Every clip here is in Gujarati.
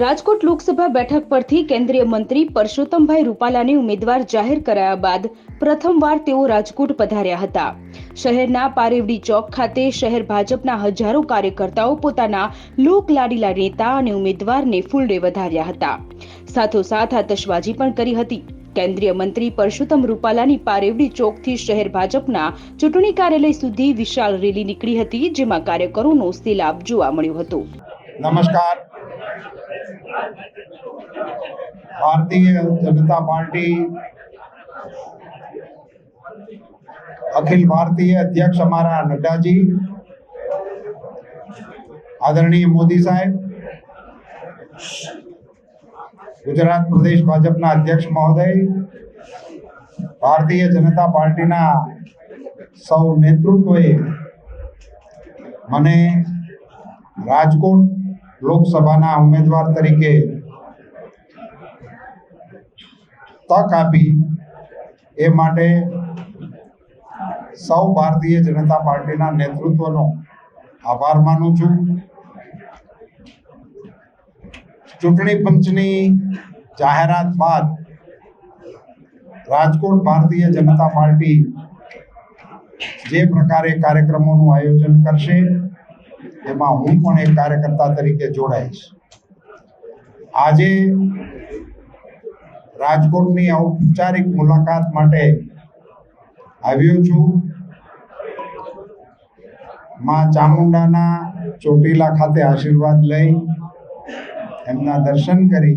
રાજકોટ લોકસભા બેઠક પરથી કેન્દ્રીય મંત્રી પરસોત્તમભાઈ રૂપાલાને ઉમેદવાર જાહેર કરાયા બાદ પ્રથમવાર તેઓ રાજકોટ પધાર્યા હતા. શહેરના પારેવડી ચોક ખાતે શહેર ભાજપના હજારો કાર્યકર્તાઓ પોતાના લોકલાડીલા નેતા અને ઉમેદવારને ફૂલડે વધાર્યા હતા. સાથોસાથ આતશબાજી પણ કરી હતી. કેન્દ્રીય મંત્રી પરસોત્તમ રૂપાલાની પારેવડી ચોકથી શહેર ભાજપના ચૂંટણી કાર્યાલય સુધી વિશાળ રેલી નીકળી હતી, જેમાં કાર્યકરોનો સેલાબ જોવા મળ્યો હતો. નમસ્કાર. ભારતીય જનતા પાર્ટી અખિલ ભારતીય અધ્યક્ષ અમારા નડ્ડાજી આદરણીય મોદી સાહેબ ગુજરાત પ્રદેશ ભાજપના અધ્યક્ષ મહોદય ભારતીય જનતા પાર્ટીના સૌ નેતૃત્વએ મને રાજકોટ લોકસભાના ઉમેદવાર તરીકે તક આપી એ માટે સૌ ભારતીય જનતા પાર્ટીના નેતૃત્વનો આભાર માનું છું. ચૂંટણી પંચની જાહેરાત બાદ રાજકોટ ભારતીય જનતા પાર્ટી જે પ્રકારે કાર્યક્રમોનું આયોજન કરશે એમાં હું પણ એક કાર્યકર્તા તરીકે જોડાઈશ. આજે રાજકોટની ઔપચારિક મુલાકાત માટે આવ્યો છું. માં ચામુંડાના ચોટીલા ખાતે આશીર્વાદ લઈ એમના દર્શન કરી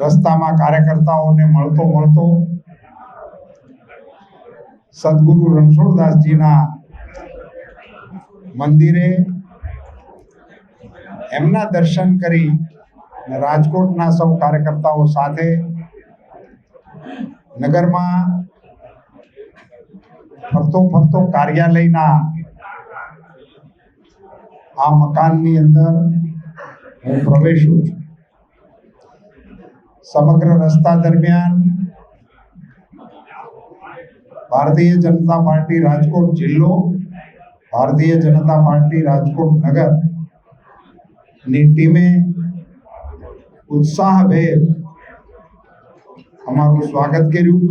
રસ્તામાં કાર્યકર્તાઓને મળતો મળતો સદગુરુ રણછોડદાસજીના મંદિરે એમના દર્શન કરી રાજકોટના સૌ કાર્યકર્તાઓ સાથે નગરમાં ફરતો ફરતો કાર્યાલયના આ મકાનની અંદર હું પ્રવેશું છું. સમગ્ર રસ્તા દરમિયાન ભારતીય જનતા પાર્ટી રાજકોટ જિલ્લો ભારતીય જનતા પાર્ટી રાજકોટ નગરની ટીમે ઉત્સાહભેર અમારું સ્વાગત કર્યું